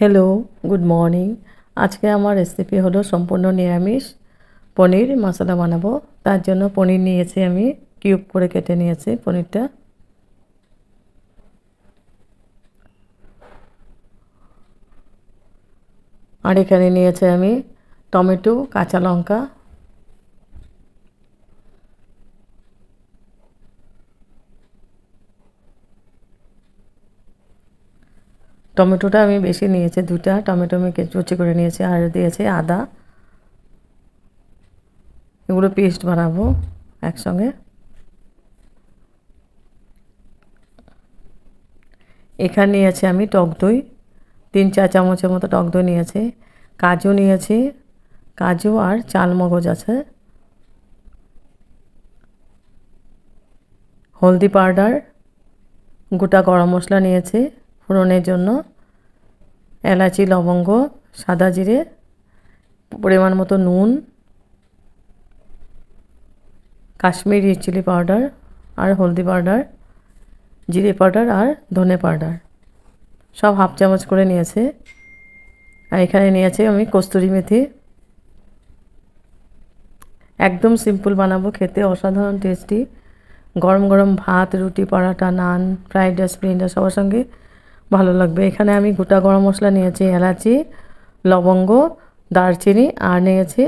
Hello good morning আজকে আমার recipe হলো সম্পূর্ণ নিরামিষ। পনির মশলা বানাবো। তার জন্য পনির নিয়েছি আমি। কিউব করে কেটে নিয়েছি পনিরটা। আর এখানে নিয়েছি আমি টমেটো, কাঁচা লঙ্কা টমেটোটা আমি বেশি নিয়েছি দুটা টমেটো আমি কুচি করে নিয়েছি আর দিয়েছি আদা। এগুলো পেস্ট বানাবো একসঙ্গে। এখানে নিয়েছি আমি টক দই। তিন, চার চামচের মতো টক দই নিয়েছি। কাজু নিয়েছি। কাজু আর চাল মগজ আছে। হলদি পাউডার। গোটা গরম মশলা নিয়েছি। ফোড়নের জন্য এলাচি, লবঙ্গ, সাদা জিরে, পরিমাণ মতো নুন, কাশ্মীরি চিলি পাউডার আর হলদি পাউডার, জিরে পাউডার আর ধনে পাউডার। সব হাফ চামচ করে নিয়েছে। আর এখানে নিয়েছে আমি কস্তুরি মেথি। একদম সিম্পল বানাবো, খেতে অসাধারণ টেস্টি গরম গরম ভাত, রুটি, পরাটা, নান ফ্রাইড রাইস স্প্রিং সবার সঙ্গে ভালো লাগবে। এখানে আমি গোটা গরম মশলা নিয়েছি, এলাচি, লবঙ্গ, দারচিনি, আর নিয়েছি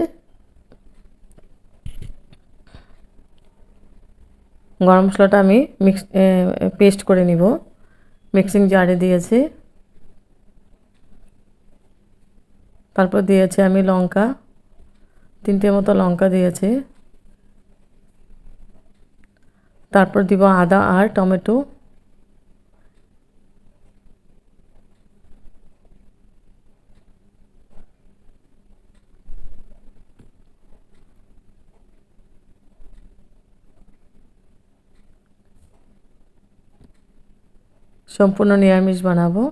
গরম মশলাটা আমি মিক্স পেস্ট করে নিব। মিক্সিং জারে দিয়েছি। তারপর দিয়েছি আমি লঙ্কা তিনটে মতো লঙ্কা দিয়েছি। তারপর দিব আদা আর টমেটো। সম্পূর্ণ নিরামিষ বানাবো।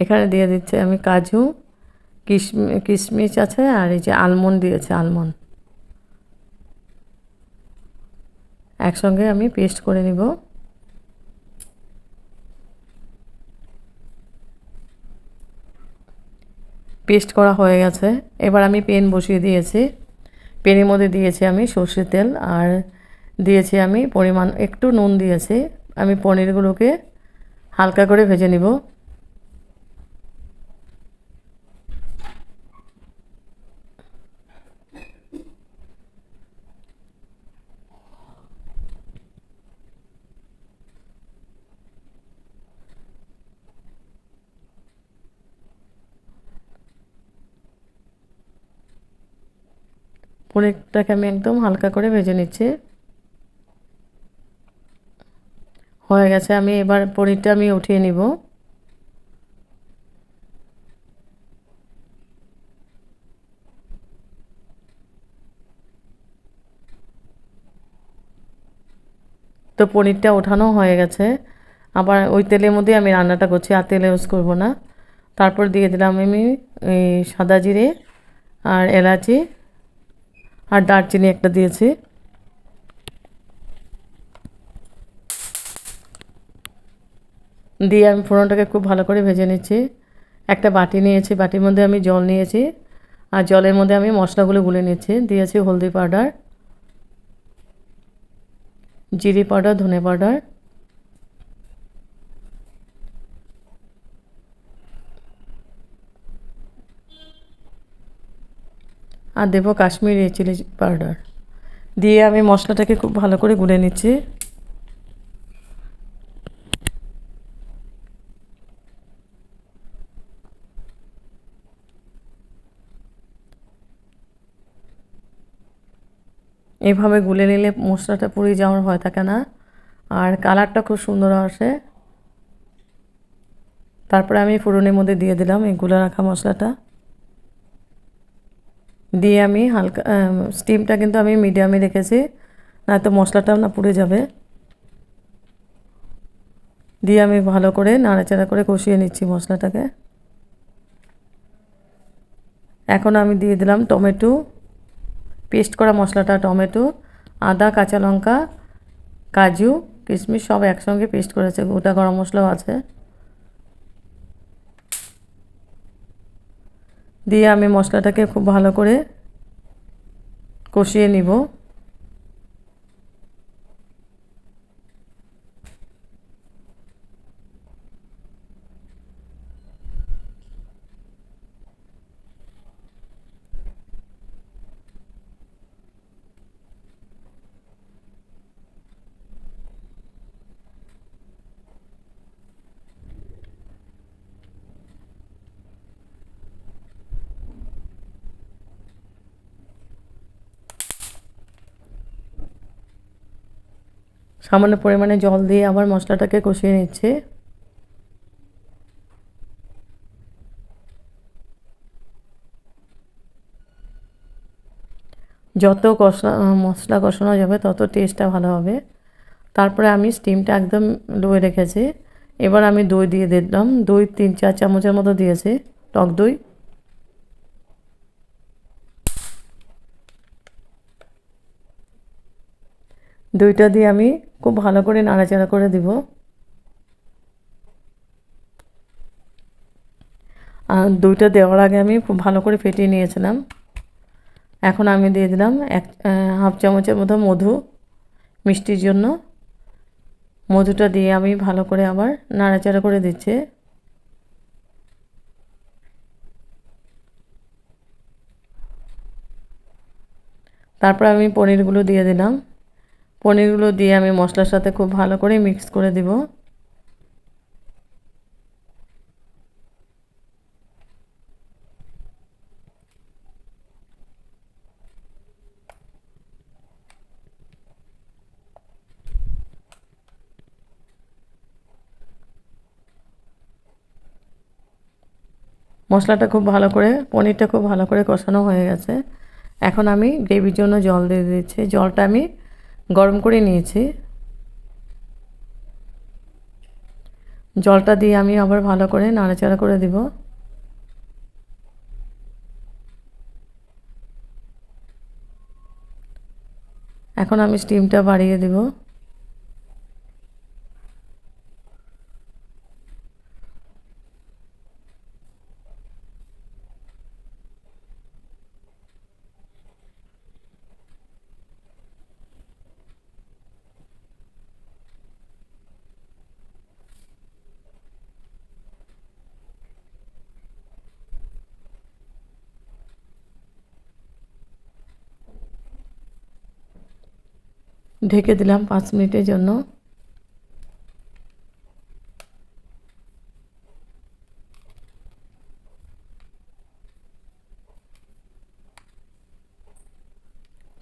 এখানে দিয়ে দিচ্ছে আমি কাজু কিশমি কিশমিশ আছে আর এই যে আলমন্ড দিয়েছে, আলমন্ড। একসঙ্গে আমি পেস্ট করে নিব। পেস্ট করা হয়ে গেছে। এবার আমি পেন বসিয়ে দিয়েছি। পেনের মধ্যে দিয়েছি আমি সর্ষের তেল আর দিয়েছি আমি পরিমাণ, একটু নুন দিয়েছি। আমি পনিরগুলোকে হালকা করে ভেজে নিব। পনিরটাকে আমি একদম হালকা করে ভেজে নিচ্ছি। হয়ে গেছে, আমি এবার পনিরটা আমি উঠিয়ে নিব। তো পনিরটা ওঠানো হয়ে গেছে। আবার ওই তেলের মধ্যে আমি রান্নাটা করছি, আর তেল ইউজ করব না। তারপর দিয়ে দিলাম আমি সাদা জিরে আর এলাচি। আর দারচিনি একটা দিয়েছি। দিয়ে আমি ফোড়নটাকে খুব ভালো করে ভেজে নিচ্ছি। একটা বাটি নিয়েছি, বাটির মধ্যে আমি জল নিয়েছি। আর জলের মধ্যে আমি মশলাগুলো গুলে নিচ্ছি। দিয়েছি হলদি পাউডার, জিরে পাউডার, ধনে পাউডার। আর দেবো কাশ্মীরি চিলি পাউডার দিয়ে আমি মশলাটাকে খুব ভালো করে গুলে নিচ্ছি। এভাবে গুলে নিলে মশলাটা পুড়ে যাওয়ার ভয় থাকে না। আর কালারটা খুব সুন্দর আসে। তারপরে আমি ফোড়নের মধ্যে দিয়ে দিলাম এই গুলে রাখা মশলাটা। দিয়ে আমি হালকা স্টিমটা কিন্তু আমি মিডিয়ামে রেখেছি, নয়তো মশলাটাও না পুড়ে যাবে। দিয়ে আমি ভালো করে নাড়াচাড়া করে কষিয়ে নিচ্ছি মশলাটাকে। এখন আমি দিয়ে দিলাম টমেটো পেস্ট করা মশলাটা, টমেটো, আদা, কাঁচা লঙ্কা, কাজু, কিশমিশ সব একসঙ্গে পেস্ট করেছে, গোটা গরম মশলাও আছে। দিয়ে আমি মশলাটাকে খুব ভালো করে কষিয়ে নিব। সামান্য পরিমাণে জল দিয়ে আবার মশলাটাকে কষিয়ে নিচ্ছে। যত কষা, মশলা কষানো যাবে, তত টেস্টটা ভালো হবে। তারপরে আমি স্টিমটা একদম লোয়ে রেখেছি। এবার আমি দই দিয়ে দিলাম। দই তিন, চার চামচের মতো দিয়েছি। টক দই। দইটা দিয়ে আমি খুব ভালো করে নাড়াচাড়া করে দিব। আর দুইটা দেওয়ার আগে আমি খুব ভালো করে ফেটিয়ে নিয়েছিলাম। এখন আমি দিয়ে দিলাম এক হাফ চামচের মতো মধু মিষ্টির জন্য। মধুটা দিয়ে আমি ভালো করে আবার নাড়াচাড়া করে দিচ্ছি। তারপর আমি পনিরগুলো দিয়ে দিলাম। পনিরগুলো দিয়ে আমি মশলার সাথে খুব ভালো করে মিক্স করে দিব। মশলাটা খুব ভালো করে, পনিরটা খুব ভালো করে কষানো হয়ে গেছে। এখন আমি গ্রেভির জন্য জল দিয়ে দিচ্ছি। জলটা আমি গরম করে নিয়েছি। জলটা দিয়ে আমি আবার ভালো করে নাড়াচাড়া করে দিব। এখন আমি স্টিমটা বাড়িয়ে দিব। ঢেকে দিলাম পাঁচ মিনিটের জন্য।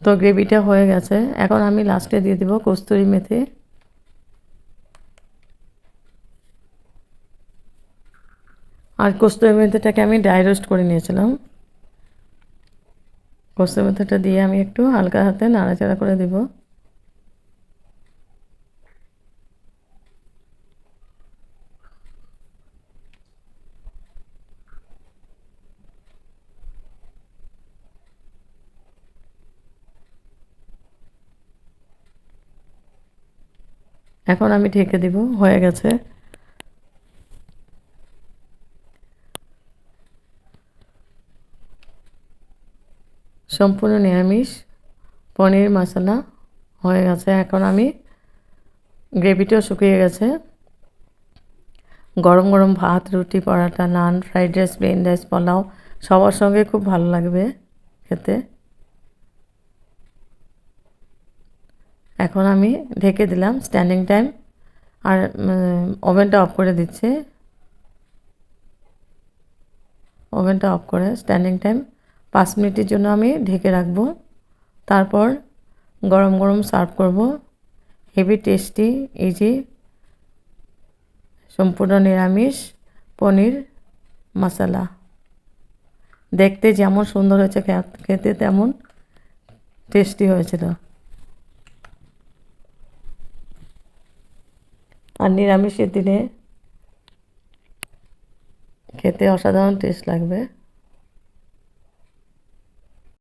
তো গ্রেভিটা হয়ে গেছে। এখন আমি লাস্টে দিয়ে দেবো কস্তুরি মেথি। আর কস্তুরি মেথিটাকে আমি ড্রাই রোস্ট করে নিয়েছিলাম। কস্তুরি মেথিটা দিয়ে আমি একটু হালকা হাতে নাড়াচাড়া করে দেবো। এখন আমি ঢেকে দিব, হয়ে গেছে। সম্পূর্ণ নিরামিষ, পনির মশলা হয়ে গেছে। এখন আমি গ্রেভিটাও শুকিয়ে গেছে। গরম গরম ভাত, রুটি, পরাটা, নান, fried rice plain rice, pulao সবার সঙ্গে খুব ভালো লাগবে খেতে। এখন আমি ঢেকে দিলাম স্ট্যান্ডিং টাইম আর ওভেনটা অফ করে দিচ্ছি। ওভেনটা অফ করে স্ট্যান্ডিং টাইম পাঁচ মিনিটের জন্য আমি ঢেকে রাখব। তারপর গরম গরম সার্ভ করব। হেভি টেস্টি ইজি সম্পূর্ণ নিরামিষ পনির মশলা। দেখতে যেমন সুন্দর হয়েছে খেতে তেমন টেস্টি হয়েছিল। আর নিরামিষের দিনে খেতে অসাধারণ টেস্ট লাগবে।